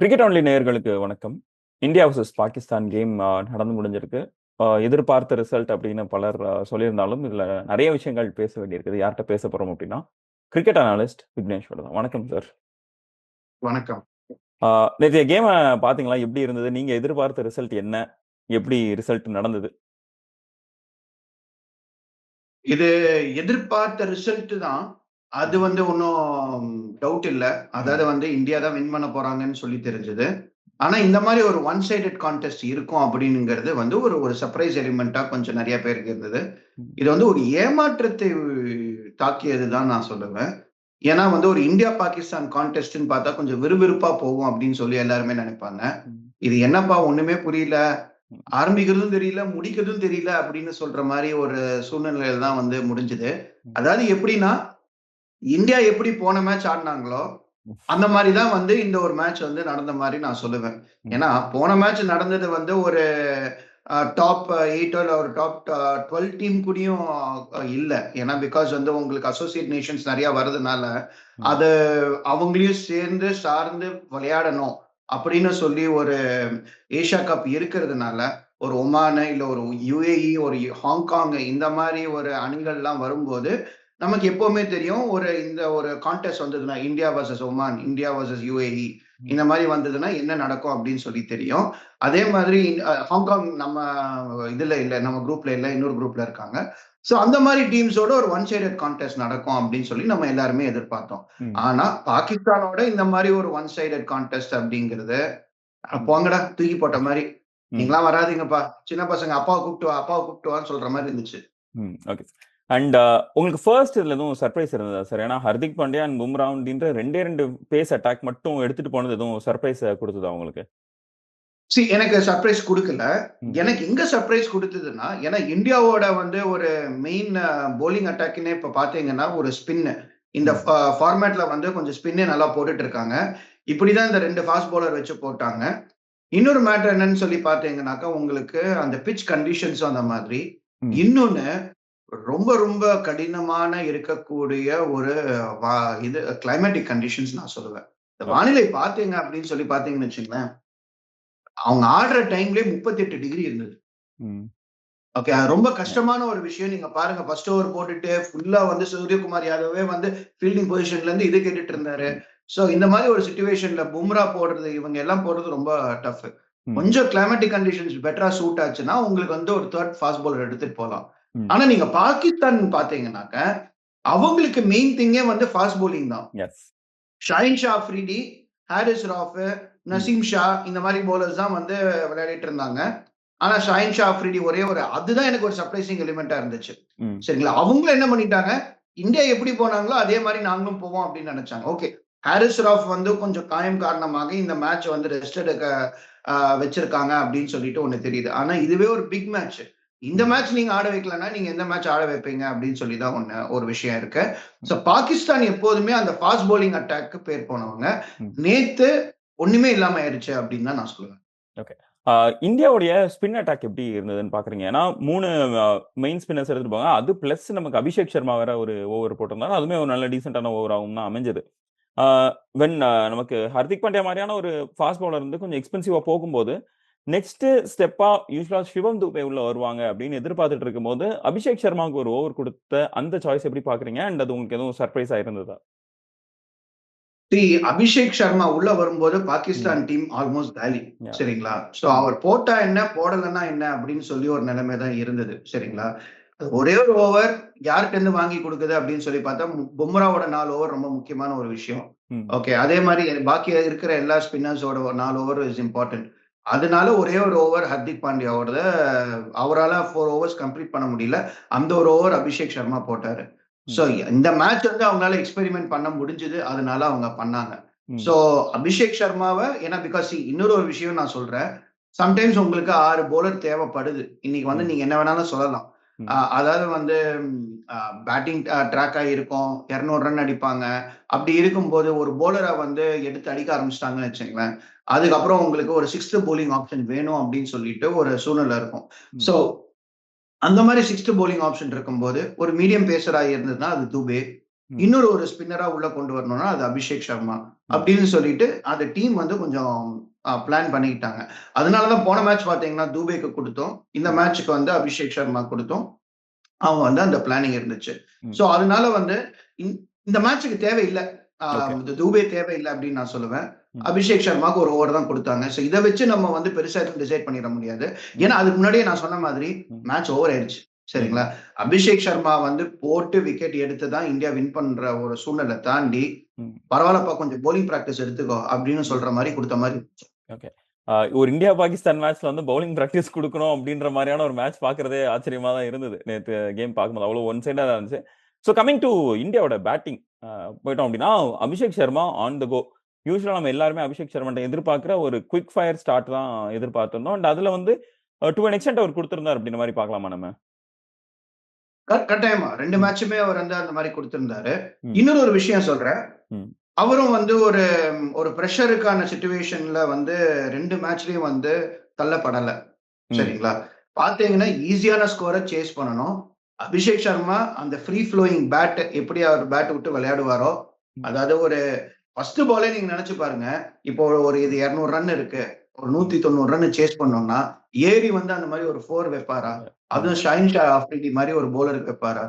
Cricket only நேயர்களுக்கு வணக்கம். India vs Pakistan game நடந்து முடிஞ்சிருக்கு. எதிர்பார்த்த ரிசல்ட் அப்படின்னு பலர் சொல்லியிருந்தாலும் இதுல நிறைய விஷயங்கள் பேச வேண்டியிருக்குது. யார்கிட்ட பேச போறோம் அப்படின்னா கிரிக்கெட் அனாலிஸ்ட் விக்னேஸ்வர் தான் வணக்கம் சார் வணக்கம். நேற்றைய கேமை பாத்தீங்களா எப்படி இருந்தது? நீங்க எதிர்பார்த்த ரிசல்ட் என்ன? எப்படி ரிசல்ட் நடந்தது? இது எதிர்பார்த்த ரிசல்ட் தான். அது வந்து ஒன்றும் டவுட் இல்லை. அதாவது வந்து இந்தியா தான் வின் பண்ண போறாங்கன்னு சொல்லி தெரிஞ்சது. ஆனா இந்த மாதிரி ஒரு ஒன் சைடட் கான்டெஸ்ட் இருக்கும் அப்படிங்கிறது வந்து ஒரு ஒரு சர்ப்ரைஸ் எலிமெண்டா கொஞ்சம் நிறைய பேருக்கு இருந்தது. இது வந்து ஒரு ஏமாற்றத்தை தாக்கியது தான் நான் சொல்லுவேன். ஏன்னா வந்து ஒரு இந்தியா பாகிஸ்தான் கான்டெஸ்ட்னு பார்த்தா கொஞ்சம் விறுவிறுப்பா போகும் அப்படின்னு சொல்லி எல்லாருமே நினைப்பாங்க. இது என்னப்பா ஒண்ணுமே புரியல. ஆரம்பிக்கிறதும் தெரியல முடிக்கிறதும் தெரியல அப்படின்னு சொல்ற மாதிரி ஒரு சூழ்நிலையில தான் வந்து முடிஞ்சது. அதாவது எப்படின்னா இந்தியா எப்படி போன மேட்ச் ஆடினாங்களோ அந்த மாதிரி தான் வந்து இந்த ஒரு மேட்ச் வந்து நடந்த மாதிரி நான் சொல்லுவேன். ஏன்னா போன மேட்ச் நடந்தது வந்து ஒரு டாப் எயிட்டோ இல்லை ஒரு டாப் டுவெல் டீம் கூடயும் இல்லை. ஏன்னா பிகாஸ் வந்து உங்களுக்கு அசோசியேட் நேஷன்ஸ் நிறைய வர்றதுனால அது அவங்களையும் சேர்ந்து சார்ந்து விளையாடணும் அப்படின்னு சொல்லி ஒரு ஏஷியா கப் இருக்கிறதுனால ஒரு ஒமானு இல்லை ஒரு யுஏஇ ஒரு ஹாங்காங் இந்த மாதிரி ஒரு அணிகள்லாம் வரும்போது நமக்கு எப்பவுமே தெரியும் ஒரு இந்த ஒரு கான்டெஸ்ட் வந்ததுன்னா India versus Oman India versus UAE இந்த மாதிரி வந்ததுன்னா என்ன நடக்கும் அப்படின்னு சொல்லி தெரியும். அதே மாதிரி ஹாங்காங் நம்ம இதுல இல்லை நம்ம குரூப்ல இல்லை இன்னொரு குரூப்ல இருக்காங்க. ஸோ அந்த மாதிரி டீம்ஸோட ஒரு ஒன் சைடட் கான்டெஸ்ட் நடக்கும் அப்படின்னு சொல்லி நம்ம எல்லாருமே எதிர்பார்த்தோம். ஆனா பாகிஸ்தானோட இந்த மாதிரி ஒரு ஒன் சைடட் கான்டெஸ்ட் அப்படிங்கிறது போங்கடா தூக்கி போட்ட மாதிரி. நீங்களாம் வராதிங்கப்பா. சின்ன பசங்க அப்பாவை கூப்பிட்டு அப்பாவை கூப்பிட்டு சொல்ற மாதிரி இருந்துச்சு. ஓகே. அண்ட் உங்களுக்கு ஃபர்ஸ்ட் இதுல எதுவும் சர்ப்ரைஸ் இருந்ததா சார் ஏன்னா ஹர்திக் பாண்டியா அண்ட் பும்ரா அப்படின்ற ரெண்டே ரெண்டு பேஸ் அட்டாக் மட்டும் எடுத்துட்டு போனது எதுவும் சர்ப்ரைஸ் கொடுத்ததா உங்களுக்கு? சி எனக்கு சர்ப்ரைஸ் கொடுக்கல. எனக்கு எங்க சர்ப்ரைஸ் கொடுத்ததுன்னா ஏன்னா இந்தியாவோட வந்து ஒரு மெயின் போலிங் அட்டாக்னே இப்ப பாத்தீங்கன்னா ஒரு ஸ்பின்னு இந்த ஃபார்மேட்ல வந்து கொஞ்சம் ஸ்பின்னே நல்லா போட்டுட்டு இருக்காங்க. இப்படிதான் இந்த ரெண்டு ஃபாஸ்ட் பவுலர் வச்சு போட்டாங்க. இன்னொரு மேட்டர் என்னன்னு சொல்லி பாத்தீங்கன்னாக்கா உங்களுக்கு அந்த பிச் கண்டிஷன்ஸும் அந்த மாதிரி. இன்னொன்னு ரொம்ப ரொம்ப கடினமான இருக்கக்கூடிய ஒரு இது கிளைமேட்டிக் கண்டிஷன்ஸ் நான் சொல்லுவேன். இந்த வானிலை பாத்தீங்க அப்படின்னு சொல்லி பாத்தீங்கன்னு வச்சுங்களேன் அவங்க ஆடுற டைம்லயே முப்பத்தி எட்டு டிகிரி இருந்தது. ஓகே ரொம்ப கஷ்டமான ஒரு விஷயம். நீங்க பாருங்க ஃபர்ஸ்ட் ஓவர் போட்டுட்டு ஃபுல்லா வந்து சூரியகுமார் யாதவே வந்து ஃபீல்டிங் பொசிஷன்ல இருந்து இது கேட்டுட்டு இருந்தாரு. சோ இந்த மாதிரி ஒரு சுச்சுவேஷன்ல பும்ரா போடுறது இவங்க எல்லாம் போடுறது ரொம்ப டஃப் கொஞ்சம் கிளைமேட்டிக் கண்டிஷன்ஸ் பெட்டரா சூட் ஆச்சுன்னா உங்களுக்கு வந்து ஒரு தேர்ட் ஃபாஸ்ட் பாலர் எடுத்துட்டு போகலாம். ஆனா நீங்க பாகிஸ்தான் பாத்தீங்கன்னாக்க அவங்களுக்கு மெயின் திங்கே வந்து ஃபாஸ்ட் போலிங் தான். ஷாயின் ஷா அஃப்ரிடி ஹாரிஸ் ராஃப் நசீம் ஷா இந்த மாதிரி போலர்ஸ் தான் வந்து விளையாடிட்டு இருந்தாங்க. ஆனா ஷாயின் ஷா அஃப்ரிடி ஒரே ஒரு அதுதான் எனக்கு ஒரு சர்ப்ரைசிங் எலிமெண்டா இருந்துச்சு. சரிங்களா? அவங்களும் என்ன பண்ணிட்டாங்க? இந்தியா எப்படி போனாங்களோ அதே மாதிரி நாங்களும் போவோம் அப்படின்னு நினைச்சாங்க. ஓகே. ஹாரிஸ் ராஃப் வந்து கொஞ்சம் காயம் காரணமாக இந்த மேட்ச் வந்து ரெஸ்ட் எடுக்க வச்சிருக்காங்க அப்படின்னு சொல்லிட்டு ஒண்ணு தெரியுது. ஆனா இதுவே ஒரு பிக் மேட்ச் இந்த மேட்ச் நீங்க ஆட வைக்கலன்னா நீங்க எந்த மேட்ச் ஆட வைப்பீங்க அப்படின்னு சொல்லி தான் ஒண்ணு ஒரு விஷயம் இருக்கு. ஸோ பாகிஸ்தான் எப்போதுமே அந்த ஃபாஸ்ட் போலிங் அட்டாக்கு பேர் போனவங்க. நேத்து ஒண்ணுமே இல்லாம ஆயிடுச்சு அப்படின்னு தான் நான் சொல்லுவேன். ஓகே இந்தியாவுடைய ஸ்பின் அட்டாக் எப்படி இருந்ததுன்னு பாக்குறீங்க? ஏன்னா மூணு மெயின் ஸ்பின்னர்ஸ் எடுத்துட்டு போங்க. அது பிளஸ் நமக்கு அபிஷேக் சர்மா வேற ஒரு ஓவர் போட்டிருந்தாரு. அதுவுமே ஒரு நல்ல டீசென்டான ஓவர் ஆகும் தான் அமைஞ்சது. வென் நமக்கு ஹர்திக் பாண்டியா மாதிரியான ஒரு ஃபாஸ்ட் பவுலர் வந்து கொஞ்சம் எக்ஸ்பென்சிவா போகும்போது நெக்ஸ்ட் ஸ்டெப்பா யூஸ்வலா சிவம் தூபே உள்ள வருவாங்க அப்படின்னு எதிர்பார்த்துட்டு இருக்கும் போது அபிஷேக் சர்மாவுக்கு ஒரு ஓவர் கொடுத்த அந்த சாய்ஸ் எப்படி பாக்குறீங்க அண்ட் அது உங்களுக்கு எதுவும் சர்ப்ரைஸ் ஆயிருந்ததா அபிஷேக் சர்மா உள்ள வரும்போது பாகிஸ்தான் டீம் ஆல்மோஸ்ட் காலி சரிங்களா? சோ அவர் போட்டா என்ன போடலன்னா என்ன அப்படின்னு சொல்லி ஒரு நிலைமை தான் இருந்தது சரிங்களா? ஒரே ஒரு ஓவர் யார்கிட்ட இருந்து வாங்கி கொடுக்குது அப்படின்னு சொல்லி பார்த்தா பும்ராவோட நாலு ஓவர் ரொம்ப முக்கியமான ஒரு விஷயம். ஓகே அதே மாதிரி பாக்கி இருக்கிற எல்லா ஸ்பின்னர்ஸோட நாலு ஓவர் இஸ் இம்பார்ட்டன்ட் அதனால ஒரே ஒரு ஓவர் ஹர்திக் பாண்டியாவோட அவரால் ஃபோர் ஓவர்ஸ் கம்ப்ளீட் பண்ண முடியல. அந்த ஒரு ஓவர் அபிஷேக் சர்மா போட்டாரு. ஸோ இந்த மேட்ச் வந்து அவங்களால எக்ஸ்பெரிமெண்ட் பண்ண முடிஞ்சது. அதனால அவங்க பண்ணாங்க. ஸோ அபிஷேக் சர்மாவை ஏன்னா பிகாஸ் இன்னொரு ஒரு விஷயம் நான் சொல்றேன். சம்டைம்ஸ் உங்களுக்கு ஆறு போலர் தேவைப்படுது. இன்னைக்கு வந்து நீங்க என்ன வேணாலும் சொல்லலாம். அதாவது வந்து பேட்டிங் ட்ராக்கா இருக்கும் இரநூறு ரன் அடிப்பாங்க. அப்படி இருக்கும்போது ஒரு போலரை வந்து எடுத்து அடிக்க ஆரம்பிச்சிட்டாங்கன்னு வச்சுங்களேன் அதுக்கப்புறம் உங்களுக்கு ஒரு சிக்ஸ்த் போலிங் ஆப்ஷன் வேணும் அப்படின்னு சொல்லிட்டு ஒரு சூழ்நிலை இருக்கும். ஸோ அந்த மாதிரி சிக்ஸ்த் போலிங் ஆப்ஷன் இருக்கும்போது ஒரு மீடியம் பேசரா இருந்ததுன்னா அது துபே. இன்னொரு ஒரு ஸ்பின்னரா உள்ள கொண்டு வரணும்னா அது அபிஷேக் சர்மா. அப்படின்னு சொல்லிட்டு அந்த டீம் வந்து கொஞ்சம் பிளான் பண்ணிக்கிட்டாங்க. அதனாலதான் போன மேட்ச் பாத்தீங்கன்னா தூபேக்கு கொடுத்தோம். இந்த மேட்ச்சுக்கு வந்து அபிஷேக் சர்மா கொடுத்தோம். அவங்க வந்து அந்த பிளானிங் இருந்துச்சு. சோ அதனால வந்து இந்த- மேட்ச்சுக்கு தேவையில்லை. தூபே தேவையில்லை அப்படின்னு நான் சொல்லுவேன். அபிஷேக் சர்மாக்கு ஒரு ஓவர் தான் கொடுத்தாங்க. சோ இதை வச்சு நம்ம வந்து பெருசா எதுவும் டிசைட் பண்ணிட முடியாது. ஏன்னா அதுக்கு முன்னாடியே நான் சொன்ன மாதிரி. மேட்ச் ஓவர் ஆயிடுச்சு. சரிங்களா? அபிஷேக் சர்மா வந்து போட்டு விக்கெட் எடுத்து தான் இந்தியா வின் பண்ற ஒரு சூழ்நிலை தாண்டி. பரவாயில்லப்பா கொஞ்சம் போலிங் பிராக்டிஸ் எடுத்துக்கோ அப்படின்னு சொல்ற மாதிரி கொடுத்த மாதிரி ஆஹ் ஒரு இந்தியா பாகிஸ்தான் மேட்ச்ல வந்து பவுலிங் பிராக்டிஸ் கொடுக்கணும் அப்படின்ற மாதிரியான ஒரு மேட்ச் பாக்குறதே ஆச்சரியமா தான் இருந்தது. நேற்று கேம் பார்க்கும்போது அவ்வளவு ஒன் சைடா இருந்துச்சு. ஸோ கமிங் டு இந்தியாவோட பேட்டிங் போயிட்டோம் அப்படின்னா Abhishek Sharma on the go யூஸ்வலா நம்ம எல்லாருமே அபிஷேக் சர்மாட்ட எதிர்பார்க்குற ஒரு குவிக் ஃபயர் ஸ்டார்ட் தான் எதிர்பார்த்திருந்தோம். அண்ட் அதுல வந்து டு அன் எக்ஸ்டென்ட் அவர் கொடுத்திருந்தார் அப்படின்ற மாதிரி பார்க்கலாமா நம்ம? கட்டாயமா. ரெண்டு மேட்சுமே அவர் வந்து அந்த மாதிரி கொடுத்திருந்தாரு. இன்னொரு ஒரு விஷயம் சொல்றேன். அவரும் வந்து ஒரு ஒரு ப்ரெஷருக்கான சுச்சுவேஷன்ல வந்து ரெண்டு மேட்ச்லயும் வந்து தள்ளப்படல. சரிங்களா? பாத்தீங்கன்னா ஈஸியான ஸ்கோரை சேஸ் பண்ணணும். அபிஷேக் சர்மா அந்த ஃப்ரீ ஃப்ளோயிங் பேட் எப்படி அவர் பேட் விட்டு விளையாடுவாரோ. அதாவது ஒரு ஃபர்ஸ்ட் பாலே நீங்க நினைச்சு பாருங்க. இப்போ ஒரு இது இருநூறு ரன் இருக்கு. ஒரு நூத்தி தொண்ணூறு ரன் சேஸ் பண்ணோம்னா ஏரி வந்து அந்த மாதிரி ஒரு ஃபோர் வைப்பாரா? அதுவும் ஷைன் ஷா ஆஃப்ரிடி மாதிரி ஒரு போலருக்கு வைப்பாரா.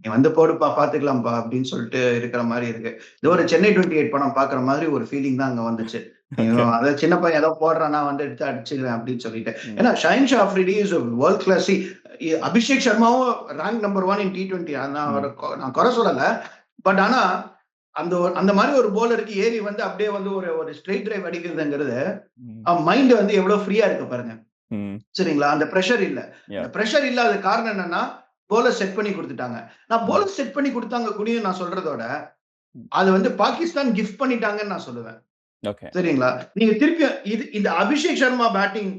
நீ வந்து போடுப்பா பாத்துக்கலாம்ப்பா அப்படின்னு சொல்லிட்டு இருக்கிற மாதிரி இருக்கு. இது ஒரு சென்னை டுவெண்ட்டி எயிட் படம் பாக்குற மாதிரி ஒரு ஃபீலிங் தான் அங்க வந்துச்சு. அத சின்ன பையன் ஏதோ போடுறானா வந்து எடுத்து அடிச்சுக்கிறேன் அப்படின்னு சொல்லிட்டு. ஏன்னா Shaheen Shah Afridi is world class Abhishek சர்மாவும் rank number one in T twenty நான் குறை சொல்லல. பட் ஆனா அந்த அந்த மாதிரி ஒரு போலருக்கு ஏறி வந்து அப்படியே வந்து ஒரு ஒரு ஸ்ட்ரெயிட் டிரைவ் அடிக்கிறதுங்கிறது. மைண்ட் வந்து எவ்வளவு ஃப்ரீயா இருக்கு பாருங்க. சரிங்களா? அந்த ப்ரெஷர் இல்ல. அந்த ப்ரெஷர் இல்லாத காரணம் என்னன்னா போலர் செட் பண்ணி கொடுத்துட்டாங்க. நான் போலர் செட் பண்ணி கொடுத்தாங்க குடியும் நான் சொல்றதோட அது வந்து பாகிஸ்தான் கிஃப்ட் பண்ணிட்டாங்கன்னு நான் சொல்லுவேன். ஓகே சரிங்களா? நீங்க திருப்பி இது இந்த அபிஷேக் சர்மா பேட்டிங்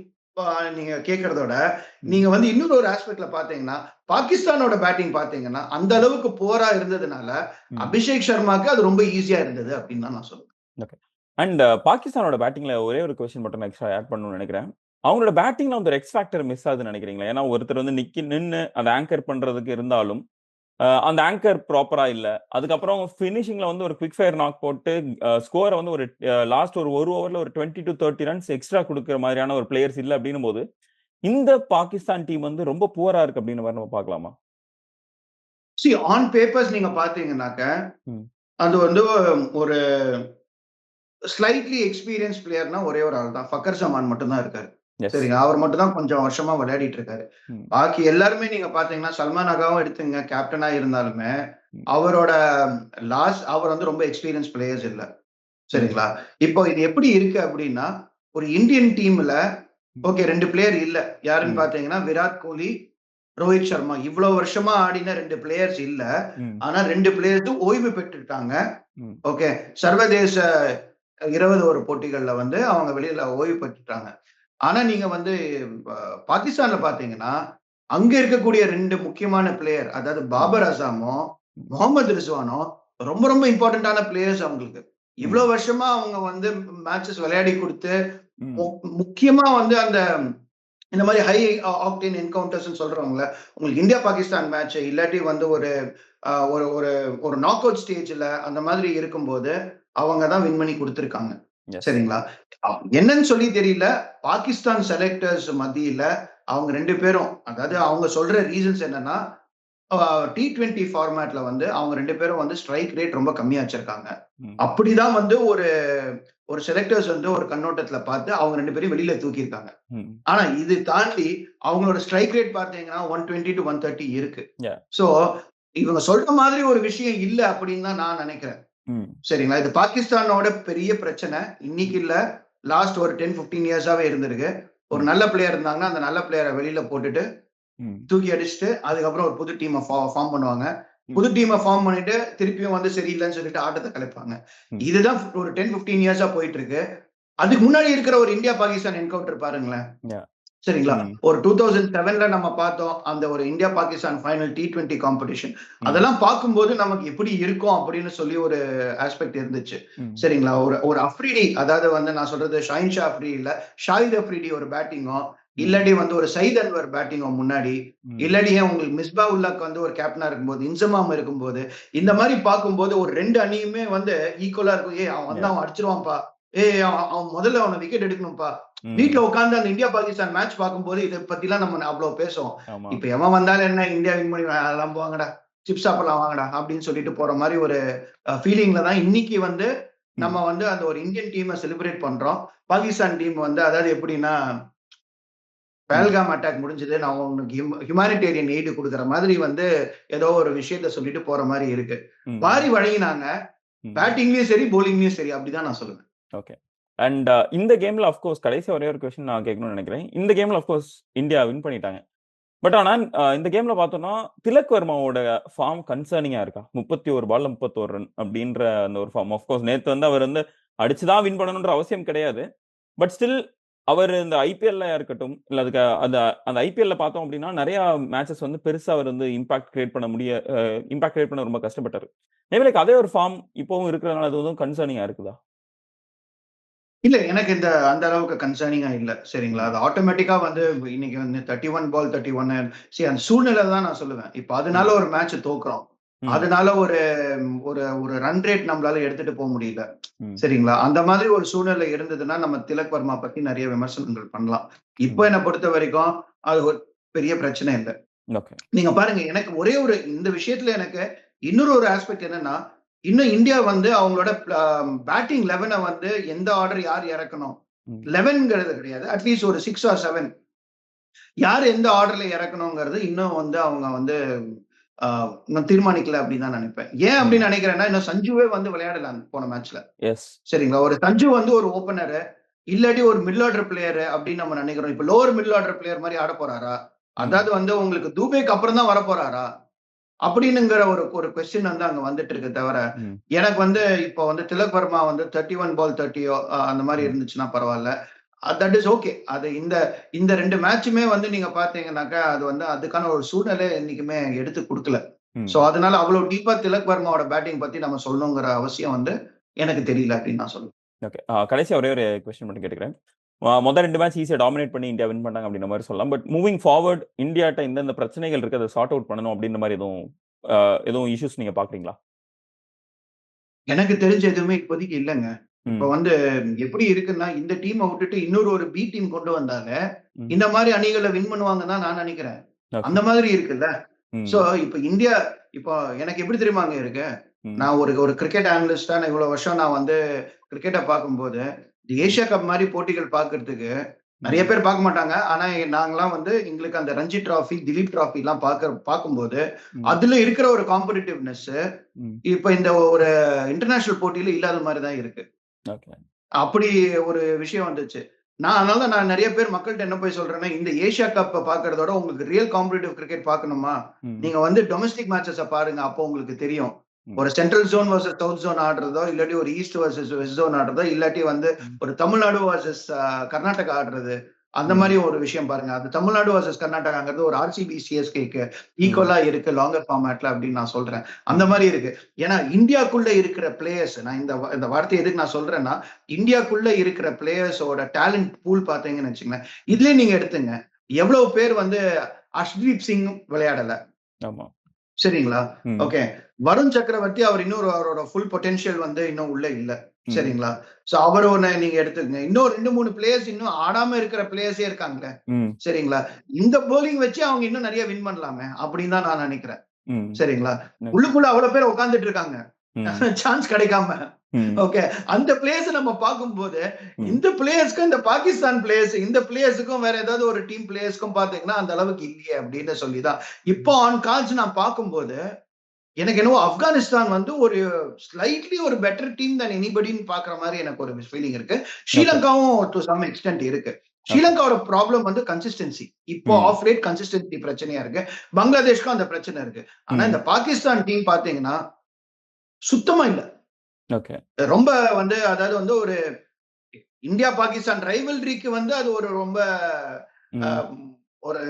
நீங்க கேக்குறதோட நீங்க வந்து இன்னொரு ஒரு ஆஸ்பெக்ட்ல பாத்தீங்கன்னா பாகிஸ்தானோட பேட்டிங் பாத்தீங்கன்னா அந்த அளவுக்கு போரா இருந்ததுனால. அபிஷேக் சர்மாக்கு அது ரொம்ப ஈஸியா இருந்தது அப்படின்னு தான் நான் சொல்லுவேன். அண்ட் பாகிஸ்தானோட பேட்டிங்ல ஒரே ஒரு கொஸ்டின் மட்டும் எக்ஸ்ட்ரா ஆட் பண்ணணும்னு நினைக்கிறேன். அவங்களோட பேட்டிங்ல வந்து ஒரு எக்ஸ் ஃபேக்டர் மிஸ் ஆகுதுன்னு நினைக்கிறீங்களா ஏன்னா ஒருத்தர் வந்து நிக்கி நின்று அந்த ஆங்கர் பண்றதுக்கு இருந்தாலும் அந்த ஆங்கர் ப்ராப்பரா இல்ல அதுக்கப்புறம் ஃபினிஷிங்ல வந்து ஒரு குவிக் ஃபயர் நாக் போட்டு ஸ்கோரை வந்து ஒரு லாஸ்ட் ஒரு ஒரு ஓவர்ல ஒரு twenty to thirty runs extra கொடுக்குற மாதிரியான ஒரு பிளேயர்ஸ் இல்லை அப்படின்னும் போது இந்த பாகிஸ்தான் டீம் வந்து ரொம்ப புவரா இருக்கு அப்படின்னு மாதிரி நம்ம பார்க்கலாமா சி ஆன் பேப்பர்ஸ் நீங்க பாத்தீங்கன்னாக்க. அது வந்து ஒரு ஸ்லைட்லி எக்ஸ்பீரியன்ஸ் பிளேயர்னா ஒரே ஒரு ஆள் தான் ஃபக்கர் ஜமான் மட்டும் தான் இருக்காரு. சரிங்க. அவர் மட்டும் தான் கொஞ்சம் வருஷமா விளையாடிட்டு இருக்காரு. பாக்கி எல்லாருமே நீங்க பாத்தீங்கன்னா சல்மான் அகாவும் எடுத்துங்க கேப்டனா இருந்தாலுமே. அவரோட லாஸ்ட் அவர் வந்து ரொம்ப எக்ஸ்பீரியன்ஸ் பிளேயர்ஸ் இல்ல. சரிங்களா? இப்போ இது எப்படி இருக்கு அப்படின்னா ஒரு இந்தியன் டீம்ல ஓகே ரெண்டு பிளேயர் இல்ல. யாருன்னு. பாத்தீங்கன்னா விராட் கோலி ரோஹித் சர்மா. இவ்வளவு வருஷமா ஆடின ரெண்டு பிளேயர்ஸ் இல்ல. ஆனா ரெண்டு பிளேயர்ஸும் ஓய்வு பெற்றுட்டாங்க. ஓகே சர்வதேச இருபது ஒரு போட்டிகள்ல வந்து அவங்க வெளியில ஓய்வு பெற்றுட்டாங்க. ஆனா நீங்க வந்து பாகிஸ்தான்ல பாத்தீங்கன்னா அங்க இருக்கக்கூடிய ரெண்டு முக்கியமான பிளேயர் அதாவது பாபர் அசாமோ முகமது ரிஸ்வானோ ரொம்ப ரொம்ப இம்பார்ட்டன்டான பிளேயர்ஸ் அவங்களுக்கு. இவ்வளவு வருஷமா அவங்க வந்து மேட்சஸ் விளையாடி கொடுத்து முக்கியமா வந்து அந்த இந்த மாதிரி ஹை ஆக்டேன் என்கவுண்டர்ஸ் சொல்றவங்கள உங்களுக்கு இந்தியா பாகிஸ்தான் மேட்ச் இல்லாட்டி வந்து ஒரு ஒரு ஒரு ஒரு நாக் அவுட் ஸ்டேஜ்ல அந்த மாதிரி இருக்கும்போது அவங்க தான் வின் பண்ணி கொடுத்துருக்காங்க. சரிங்களா என்னன்னு சொல்லி தெரியல பாகிஸ்தான் செலக்டர்ஸ் மத்தியில அவங்க ரெண்டு பேரும் அதாவது அவங்க சொல்ற ரீசன்ஸ் என்னன்னா டி டுவெண்ட்டி ஃபார்மேட்ல வந்து அவங்க ரெண்டு பேரும் வந்து ஸ்ட்ரைக் ரேட் ரொம்ப கம்மியா வச்சிருக்காங்க. அப்படிதான் வந்து ஒரு ஒரு செலக்டர்ஸ் வந்து ஒரு கண்ணோட்டத்துல பார்த்து அவங்க ரெண்டு பேரும் வெளியில தூக்கியிருக்காங்க. ஆனா இது தாண்டி அவங்களோட ஸ்ட்ரைக் ரேட் பார்த்தீங்கன்னா one twenty to one thirty இருக்கு. சோ இவங்க சொல்ற மாதிரி ஒரு விஷயம் இல்ல அப்படின்னு தான் நான் நினைக்கிறேன். சரிங்களா? இது பாகிஸ்தானோட பெரிய பிரச்சனை. இன்னைக்கு இல்ல. லாஸ்ட் ஒரு டென் 15 இயர்ஸாவே இருந்திருக்கு. ஒரு நல்ல பிளேயர் இருந்தாங்கன்னா அந்த நல்ல பிளேயரை வெளியில போட்டுட்டு. தூக்கி அடிச்சுட்டு அதுக்கப்புறம் ஒரு புது டீமை ஃபார்ம் பண்ணுவாங்க. புது டீமை ஃபார்ம் பண்ணிட்டு திருப்பியும் வந்து சரியில்லைன்னு சொல்லிட்டு ஆட்டத்தை கலைப்பாங்க. இதுதான் ஒரு டென் 15 இயர்ஸா போயிட்டு இருக்கு. அதுக்கு முன்னாடி இருக்கிற ஒரு இந்தியா பாகிஸ்தான் என்கவுண்டர் பாருங்களேன். சரிங்களா. ஒரு டூ தௌசண்ட் செவன்ல நம்ம பார்த்தோம் அந்த ஒரு India Pakistan final T twenty competition அதெல்லாம் பார்க்கும்போது நமக்கு எப்படி இருக்கும் அப்படின்னு சொல்லி ஒரு ஆஸ்பெக்ட் இருந்துச்சு. சரிங்களா? ஒரு ஒரு அஃப்ரிடி அதாவது வந்து நான் சொல்றது ஷாயின் ஷா அஃப்ரிடி இல்ல ஷாஹித் அஃப்ரிடி ஒரு பேட்டிங்கும் இல்லாட்டி வந்து ஒரு சயித் அன்வர் பேட்டிங் முன்னாடி ஏன் உங்களுக்கு மிஸ்பா உல்லாக்கு வந்து ஒரு கேப்டனா இருக்கும்போது இன்சமாம் இருக்கும்போது இந்த மாதிரி பார்க்கும்போது ஒரு ரெண்டு அணியுமே வந்து ஈக்குவலா இருக்கும். ஏய் அவன் வந்து. அவன் அடிச்சிருவான்ப்பா. ஏய் அவன் முதல்ல அவனை விக்கெட் எடுக்கணும்ப்பா. ம். வீட்ல உட்கார்ந்து அந்த இந்தியா பாகிஸ்தான் மேட்ச் பார்க்கும்போது இதை பத்திலாம் நம்ம அவ்வளவு பேசுவோம். இப்ப எவன் வந்தாலும் என்ன இந்தியா வின் பண்ணி அதெல்லாம் போவாங்கடா சிப்ஸ் சாப்பிடலாம் வாங்கடா அப்படின்னு சொல்லிட்டு போற மாதிரி ஒரு ஃபீலிங்ல தான் இன்னைக்கு வந்து நம்ம வந்து அந்த ஒரு இந்தியன் டீமை செலிப்ரேட் பண்றோம். பாகிஸ்தான் டீம் வந்து அதாவது எப்படின்னா பேல்காம் அட்டாக் முடிஞ்சது நான் உனக்கு ஹியூமானிட்டேரியன் எய்டு கொடுக்குற மாதிரி வந்து ஏதோ ஒரு விஷயத்த சொல்லிட்டு போற மாதிரி இருக்கு. வாரி வழங்கினாங்க. பேட்டிங்லயும் சரி bowlingலயும் சரி அப்படிதான் நான் சொல்லுவேன். ஓகே அண்ட் uh, இந்த கேம்ல அஃப்கோர்ஸ் கடைசி ஒரே ஒரு கொஸ்டின் நான் கேட்கணும்னு நினைக்கிறேன். இந்த கேம்ல அஃப்கோர்ஸ் இந்தியா வின் பண்ணிட்டாங்க. பட் ஆனா இந்த கேம்ல பார்த்தோம்னா திலக் வர்மாவோட ஃபார்ம் கன்சர்னிங்கா இருக்கா? முப்பத்தி ஒரு பால்ல முப்பத்தோரு ரன் அப்படின்ற அந்த ஒரு ஃபார்ம் அஃப்கோர்ஸ் நேற்று வந்து அவர் வந்து அடிச்சுதான் வின் பண்ணணுன்ற அவசியம் கிடையாது. பட் ஸ்டில் அவர் இந்த ஐபிஎல்ல இருக்கட்டும் இல்ல அதுக்கு அந்த அந்த ஐபிஎல்ல பார்த்தோம் அப்படின்னா நிறைய மேட்சஸ் வந்து பெருசா அவர் வந்து இம்பாக்ட் கிரியேட் பண்ண முடிய இம்பாக்ட் கிரியேட் பண்ண ரொம்ப கஷ்டப்பட்டாரு. மேபி அதே ஒரு ஃபார்ம் இப்போவும் இருக்கிறதுனால அது வந்து கன்சர்னிங்கா இருக்குதா? இல்ல எனக்கு இந்த அந்த அளவுக்கு கன்சர்னிங்கா இல்ல. சரிங்களா? அது ஆட்டோமேட்டிக்கா வந்து இன்னைக்கு வந்து thirty one ball thirty one சரி அந்த சூழ்நிலை தான் நான் சொல்லுவேன். இப்ப அதனால ஒரு மேட்ச் தோக்குறோம். அதனால ஒரு ஒரு ஒரு ரன் ரேட் நம்மளால எடுத்துட்டு போக முடியல. சரிங்களா? அந்த மாதிரி ஒரு சூழ்நிலை இருந்ததுன்னா நம்ம திலக் வர்மா பத்தி நிறைய விமர்சனங்கள் பண்ணலாம். இப்போ என்னை பொறுத்த வரைக்கும் அது ஒரு பெரிய பிரச்சனை இல்லை. நீங்க பாருங்க எனக்கு ஒரே ஒரு இந்த விஷயத்துல எனக்கு இன்னொரு ஒரு ஆஸ்பெக்ட் என்னன்னா இன்னும் இந்தியா வந்து அவங்களோட பேட்டிங் லெவனை வந்து எந்த ஆர்டர் யார் இறக்கணும். லெவன்ங்கிறது கிடையாது. அட்லீஸ்ட் ஒரு சிக்ஸ் ஆர் செவன் யார் எந்த ஆர்டர்ல இறக்கணுங்கிறது இன்னும் வந்து அவங்க வந்து இன்னும் தீர்மானிக்கல அப்படின்னு தான் நினைப்பேன். ஏன் அப்படின்னு நினைக்கிறேன்னா இன்னும் சஞ்சுவே வந்து விளையாடலாம் போன மேட்ச்ல சரிங்களா? ஒரு சஞ்சு வந்து ஒரு ஓப்பனரு இல்லாட்டி ஒரு மிடில் ஆர்டர் பிளேயர் அப்படின்னு நம்ம நினைக்கிறோம். இப்ப லோவர் மிடில் ஆர்டர் பிளேயர் மாதிரி ஆட போறாரா? அதாவது வந்து உங்களுக்கு தூபேக்கு அப்புறம் தான் வர போறாரா? அப்படின்னுங்கிற ஒரு ஒரு கொஸ்டின் வந்து அங்க வந்துட்டு இருக்கு தவிர. எனக்கு வந்து இப்போ வந்து திலக் வர்மா வந்து தேர்ட்டி ஒன் பால் தேர்ட்டியோ அந்த மாதிரி இருந்துச்சுன்னா பரவாயில்ல. தட் இஸ் ஓகே அது இந்த இந்த ரெண்டு மேட்சுமே வந்து நீங்க பாத்தீங்கன்னாக்கா அது வந்து அதுக்கான ஒரு சூழ்நிலை என்னைக்குமே எடுத்து கொடுக்கல. சோ அதனால அவ்வளவு டீப்பா திலக் வர்மாவோட பேட்டிங் பத்தி நம்ம சொல்லணுங்கிற அவசியம் வந்து எனக்கு தெரியல அப்படின்னு நான் சொல்லுவேன் ஓகே கடைசியா ஒரே ஒரு கொஸ்டின் மட்டும் கேட்டுக்கிறேன். முதல் ரெண்டு மேட்ச் ஈஸியாக டாமினேட் பண்ணி இந்தியா வின் பண்ணாங்க அப்படின்ற மாதிரி சொல்லலாம் பட் மூவிங் ஃபார்வர்ட் இந்தியாட்ட இந்தந்த பிரச்சனைகள் இருக்கு அதை சார்ட் அவுட் பண்ணணும் அப்படின்ற மாதிரி எதுவும் எதுவும் இஷ்யூஸ் நீங்க பாக்குறீங்களா எனக்கு தெரிஞ்ச எதுவுமே இப்போதைக்கு இல்லைங்க. இப்ப வந்து எப்படி இருக்குன்னா இந்த டீமை விட்டுட்டு இன்னொரு ஒரு பி டீம் கொண்டு வந்தாங்க. இந்த மாதிரி அணிகளை வின் பண்ணுவாங்கன்னு தான் நான் நினைக்கிறேன். அந்த மாதிரி இருக்குல்ல. சோ இப்ப இந்தியா இப்போ எனக்கு எப்படி தெரியுமாங்க இருக்கு. நான் ஒரு ஒரு கிரிக்கெட் ஆனலிஸ்டா நான் இவ்வளவு வருஷம் நான் வந்து கிரிக்கெட்டை பார்க்கும்போது ஏசியா கப் மாதிரி போட்டிகள் பார்க்கிறதுக்கு நிறைய பேர் பார்க்க மாட்டாங்க ஆனா நாங்கெல்லாம் வந்து எங்களுக்கு அந்த ரஞ்சி டிராஃபி திலீப் டிராஃபி எல்லாம் பார்க்க பார்க்கும்போது. அதுல இருக்கிற ஒரு காம்படிட்டிவ்னஸ். இப்ப இந்த ஒரு இன்டர்நேஷனல் போட்டியில இல்லாத மாதிரி தான் இருக்கு அப்படி ஒரு விஷயம் வந்துச்சு நான் அதனால தான் நான் நிறைய பேர் மக்கள்கிட்ட என்ன போய் சொல்றேன்னா இந்த ஏசியா கப் பாக்குறதோட உங்களுக்கு ரியல் காம்படிட்டிவ் கிரிக்கெட் பார்க்கணுமா ம். நீங்க வந்து டொமஸ்டிக் மேட்சஸ பாருங்க அப்போ உங்களுக்கு தெரியும். ஒரு central zone versus south zone ஆடுறதோ இல்லாட்டி ஒரு ஈஸ்ட் வர்சஸ் வெஸ்ட் ஜோன் ஆடுறதோ இல்லாட்டி வந்து. ஒரு தமிழ்நாடு வர்சஸ் கர்நாடகா ஆடுறது அந்த. மாதிரி ஒரு விஷயம் பாருங்க. அது தமிழ்நாடு வர்சஸ் கர்நாடகாங்கிறது ஒரு ஆர்சிபி சிஎஸ்கேக்கு ஈக்குவலா இருக்கு லாங்கர் ஃபார்மேட்ல அப்படின்னு நான் சொல்றேன். அந்த மாதிரி இருக்கு. ஏன்னா இந்தியாக்குள்ள இருக்கிற பிளேயர்ஸ் நான் இந்த இந்த வார்த்தை எதுக்கு நான் சொல்றேன்னா இந்தியாக்குள்ள இருக்கிற பிளேயர்ஸோட டேலண்ட் பூல் பாத்தீங்கன்னு வச்சுங்களேன் இதுலயே நீங்க எடுத்துங்க. எவ்வளவு பேர் வந்து அஷ்தீப் சிங் விளையாடல? ஆமா. சரிங்களா. ஓகே வருண் சக்கரவர்த்தி அவர் இன்னொரு அவரோட ஃபுல் பொட்டென்ஷியல் வந்து இன்னும் உள்ள இல்ல. சரிங்களா சோ அவர் ஒண்ணு நீங்க எடுத்துக்கங்க இன்னும் ரெண்டு மூணு பிளேயர்ஸ் இன்னும் ஆடாம இருக்கிற பிளேயர்ஸே இருக்காங்களே ம். சரிங்களா இந்த போலிங் வச்சு அவங்க இன்னும் நிறைய வின் பண்ணலாமே அப்படின்னு தான் நான் நினைக்கிறேன். சரிங்களா. உள்ளுக்குள்ள அவ்வளவு பேர் உட்கார்ந்துட்டு இருக்காங்க. சான்ஸ் கிடைக்காம. ஓகே அந்த பிளேயர்ஸ் நம்ம பார்க்கும்போது. இந்த பிளேயர்ஸ்க்கும் இந்த பாகிஸ்தான் பிளேயர்ஸ் இந்த பிளேயர்ஸுக்கும் வேற ஏதாவது ஒரு டீம் பிளேயர்ஸ்க்கும் பாத்தீங்கன்னா அந்த அளவுக்கு இல்லையே அப்படின்னு சொல்லிதான். இப்போ ஆன் கால்ஸ் நான் பார்க்கும்போது எனக்கு என்னவோ ஆப்கானிஸ்தான் வந்து ஒரு ஸ்லைட்லி ஒரு பெட்டர் டீம் தான் எனிபடின்னு பாக்குற மாதிரி எனக்கு ஒரு ஃபீலிங் இருக்கு. ஸ்ரீலங்காவும் டு சம் எக்ஸ்டென்ட் இருக்கு. ஸ்ரீலங்காவோட ப்ராப்ளம் வந்து கன்சிஸ்டன்சி இப்போ. ஆஃப் ரேட் கன்சிஸ்டன்சி பிரச்சனையா இருக்கு. பங்களாதேஷ்க்கும் அந்த பிரச்சனை இருக்கு. ஆனா. இந்த பாகிஸ்தான் டீம் பாத்தீங்கன்னா சுத்தமா இல்ல. ரொம்ப வந்து அதாவது வந்து ஒரு இந்தியா பாகிஸ்தான் ரைவல்ரிக்கு வந்து அது ஒரு ரொம்ப ஒரு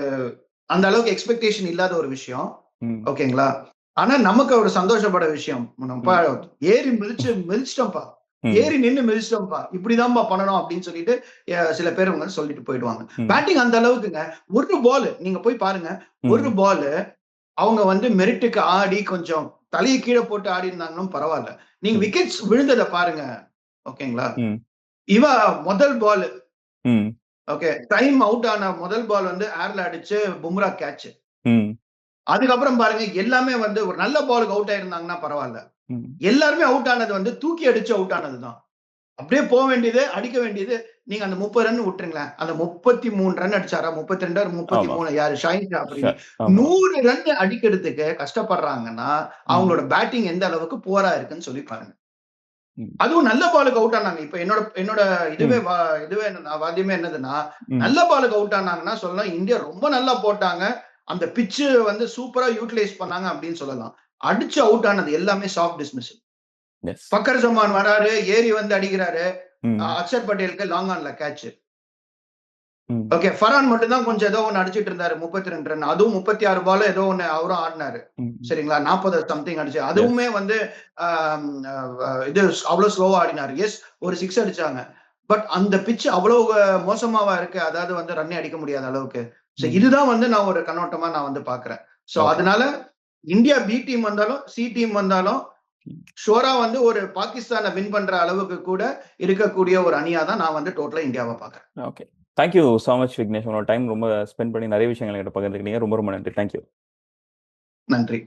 அந்த அளவுக்கு எக்ஸ்பெக்டேஷன் இல்லாத ஒரு விஷயம். ஓகேங்களா? ஆனா நமக்கு ஒரு சந்தோஷப்பட விஷயம். நம்ம ஏறி மிதிச்சு மிதிச்சிட்டோம்ப்பா. ஏறி நின்னு மிதிச்சிட்டோம்ப்பா. இப்படிதான்ப்பா பண்ணணும் அப்படின்னு சொல்லிட்டு சில பேர் அவங்க சொல்லிட்டு போயிடுவாங்க. பேட்டிங் அந்த அளவுக்குங்க. ஒரு பால் நீங்க போய் பாருங்க. ஒரு பால் அவங்க வந்து மெரிட்டுக்கு ஆடி கொஞ்சம் தலையை கீழே போட்டு ஆடி இருந்தாங்களும் பரவாயில்ல நீங்க. விக்கெட்ஸ் விழுந்ததை பாருங்க ஓகேங்களா. இவ முதல் பால். ஓகே டைம் அவுட் ஆன முதல் பால் வந்து ஏர்ல அடிச்சு பும்ரா கேட்ச். அதுக்கப்புறம் பாருங்க எல்லாமே வந்து ஒரு நல்ல பாலுக்கு அவுட் ஆயிருந்தாங்கன்னா பரவாயில்ல. எல்லாருமே அவுட் ஆனது வந்து தூக்கி அடிச்சு அவுட் ஆனதுதான் அப்படியே போக வேண்டியது அடிக்க வேண்டியது நீங்க அந்த முப்பது ரன் விட்டுருங்களேன். அந்த முப்பத்தி மூணு ரன் அடிச்சாரா? முப்பத்தி ரெண்டு முப்பத்தி. மூணு? யாரு? ஷாயின் ஆமா. நூறு ரன் அடிக்கிறதுக்கு கஷ்டப்படுறாங்கன்னா அவங்களோட பேட்டிங் எந்த அளவுக்கு போரா இருக்குன்னு சொல்லி பாருங்க. அதுவும் நல்ல பாலுக்கு அவுட் ஆனாங்க. இப்ப என்னோட என்னோட இதுவே இதுவே என்ன வாத்தியமே என்னதுன்னா. நல்ல பாலுக்கு அவுட் ஆனாங்கன்னா சொல்லலாம் இந்தியா ரொம்ப நல்லா போட்டாங்க. அந்த பிச்சு வந்து சூப்பரா யூட்டிலைஸ் பண்ணாங்க அப்படின்னு சொல்லலாம். அடிச்சு அவுட் ஆனது எல்லாமே soft dismiss Yes. Fakhar Zaman வராரு ஏறி வந்து அடிக்கிறாரு. அக்ஷர் பட்டேலுக்கு லாங் ஆன்ல கேட்ச். ஓகே ஃபரான் மட்டும் தான் கொஞ்சம் ஏதோ ஒன்னு அடிச்சிட்டு இருந்தாரு முப்பத்தி ரெண்டு ரன் அதுவும் முப்பத்தி ஆறு பால் ஏதோ ஒன்னு அவரும் ஆடினாரு. சரிங்களா? நாற்பது சம்திங் அடிச்சு. அதுவுமே வந்து இது அவ்வளவு ஸ்லோவா ஆடினாரு. எஸ் ஒரு சிக்ஸ் அடிச்சாங்க. பட் அந்த பிச் அவ்வளவு மோசமாவா இருக்கு. அதாவது வந்து ரன்னே அடிக்க முடியாத அளவுக்கு. சோ ம். இதுதான் வந்து நான் ஒரு கண்ணோட்டமா நான் வந்து பாக்குறேன். சோ. அதனால இந்தியா பி டீம் வந்தாலும் சி டீம் வந்தாலும். ஷோரா வந்து ஒரு பாகிஸ்தானை வின் பண்ற அளவுக்கு கூட இருக்கக்கூடிய ஒரு அணியா தான் நான் வந்து டோட்டலா இந்தியாவை பாக்குறேன். Okay. Thank you so much Vignesh உங்களோட டைம் ரொம்ப ஸ்பெண்ட் பண்ணி நிறைய விஷயங்கள் என்கிட்ட பகிர்ந்துக்கிட்டீங்க. ரொம்ப ரொம்ப நன்றி. தேங்க்யூ நன்றி.